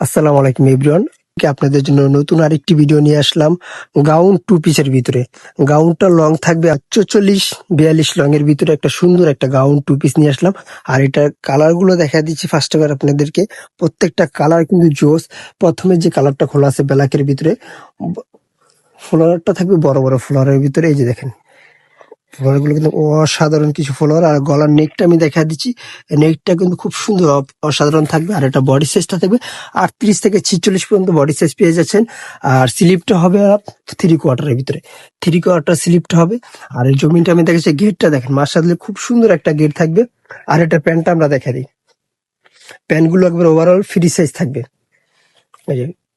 আসসালামু আলাইকুম এভরিওয়ান। আপনাদের জন্য নতুন আরেকটি ভিডিও নিয়ে আসলাম? গাউন টু পিসের ভিতরে। গাউনটা লং থাকবে চল্লিশ বিয়াল্লিশ লং এর ভিতরে একটা সুন্দর একটা গাউন টু পিস নিয়ে আসলাম। আর এটার কালারগুলো দেখা দিচ্ছি ফার্স্ট এবার আপনাদেরকে। প্রত্যেকটা কালার কিন্তু জোস। প্রথমে যে কালারটা খোলা আছে ব্ল্যাকের ভিতরে ফ্লোয়ারটা থাকবে বড় বড় ফ্লোয়ারের ভিতরে। এই যে দেখেন ফ্লোয়ারগুলো কিন্তু অসাধারণ কিছু ফ্লোয়ার, আর গলার নেকটা আমি দেখা দিচ্ছি। নেকটা কিন্তু খুব সুন্দর অসাধারণ থাকবে, আর এটা বডি সাইজটা থাকবে আটত্রিশ থেকে ছিচল্লিশ পর্যন্ত বডি সাইজ পেয়ে যাচ্ছেন। আর স্লিপটা হবে থ্রি কোয়ার্টারের ভিতরে। থ্রি কোয়ার্টার স্লিপটা হবে, আর এই জমিনটা আমি দেখেছি গেটটা দেখেন মার্শাল খুব সুন্দর একটা গেট থাকবে। আর এটা প্যান্টটা আমরা দেখা দিই। প্যান্টগুলো একবার ওভারঅল ফ্রি সাইজ থাকবে।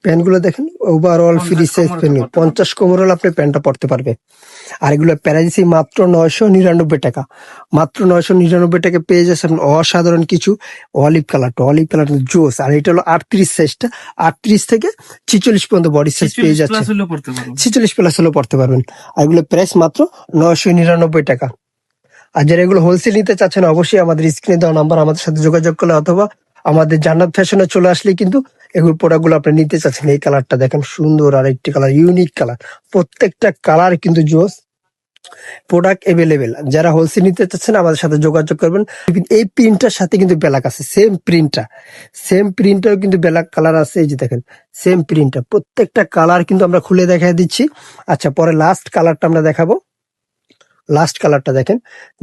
প্যান্টগুলো দেখেন ওভারঅল ফ্রি সাইজ প্যান্ট পঞ্চাশ কোমরল আপনি প্যান্টটা পরতে পারবে আর এগুলো প্যারাইসি মাত্র নয়শো নিরানব্বই টাকা। মাত্র নয়শো নিরানব্বই টাকা পেয়ে যাচ্ছেন অসাধারণ কিছু অলিভ কালারটা অলিভ কালার জোস। আর এটা হলো আটত্রিশ সাইজটা আটত্রিশ থেকে ছিচল্লিশ পর্যন্ত বডি সাইজ পেয়ে যাচ্ছে ছিচল্লিশ প্লাস হলেও পড়তে পারবেন। আর এগুলো প্রাইস মাত্র নয়শো নিরানব্বই টাকা। আর যারা এগুলো হোলসেল নিতে চাচ্ছেন অবশ্যই আমাদের স্ক্রিনে দেওয়া নাম্বার আমাদের সাথে যোগাযোগ করলে অথবা আমাদের জান্নাত ফ্যাশনে চলে আসলে কিন্তু এগুলো প্রোডাক্টগুলো আপনি নিতে চাচ্ছেন। এই কালারটা দেখেন সুন্দর আর একটি কালার ইউনিক কালার। প্রত্যেকটা কালার কিন্তু জোস প্রোডাক্ট এভেলেবেল যারা হোলসেল নিতে চাচ্ছেন, আমাদের সাথে যোগাযোগ করবেন। এই প্রিন্টটার সাথে কিন্তু ব্ল্যাক আছে সেম প্রিন্টটা সেম প্রিন্টটাও কিন্তু ব্ল্যাক কালার আছে, এই যে দেখেন সেম প্রিন্টটা প্রত্যেকটা কালার কিন্তু আমরা খুলে দেখা দিচ্ছি। আচ্ছা পরে লাস্ট কালারটা আমরা দেখাবো। লাস্ট কালারটা দেখেন।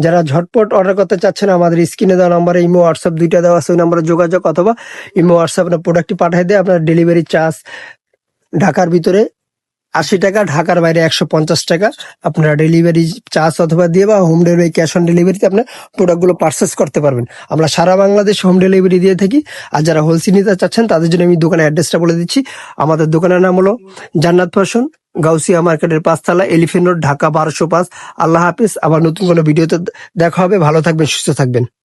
যারা ঝটপট অর্ডার করতে চাচ্ছেন, আমাদের স্ক্রিনে দেওয়া নাম্বারে ইমো হোয়াটসঅ্যাপ দুইটা দেওয়া আছে, ওই নাম্বারে যোগাযোগ অথবা ইমো হোয়াটসঅ্যাপ আপনার প্রোডাক্টটি পাঠিয়ে দিয়ে আপনার ডেলিভারি চার্জ ঢাকার ভিতরে আশি টাকা, ঢাকার বাইরে একশো পঞ্চাশ টাকা। আপনারা ডেলিভারি চার্জ অথবা দিয়ে বা হোম ডেলিভারি ক্যাশ অন ডেলিভারিতে আপনার প্রোডাক্টগুলো পারচেস করতে পারবেন। আমরা সারা বাংলাদেশ হোম ডেলিভারি দিয়ে থাকি। আর যারা হোলসেল নিতে চাচ্ছেন, তাদের জন্য আমি দোকানের অ্যাড্রেসটা বলে দিচ্ছি। আমাদের দোকানের নাম হলো জান্নাত ফ্যাশন। গাউসিয়া মার্কেটের পাঁচতলা, এলিফেন্ট রোড, ঢাকা বারোশো পাঁচ। আল্লাহ হাফিজ, আবার নতুন কোনো ভিডিওতে দেখা হবে। ভালো থাকবেন, সুস্থ থাকবেন।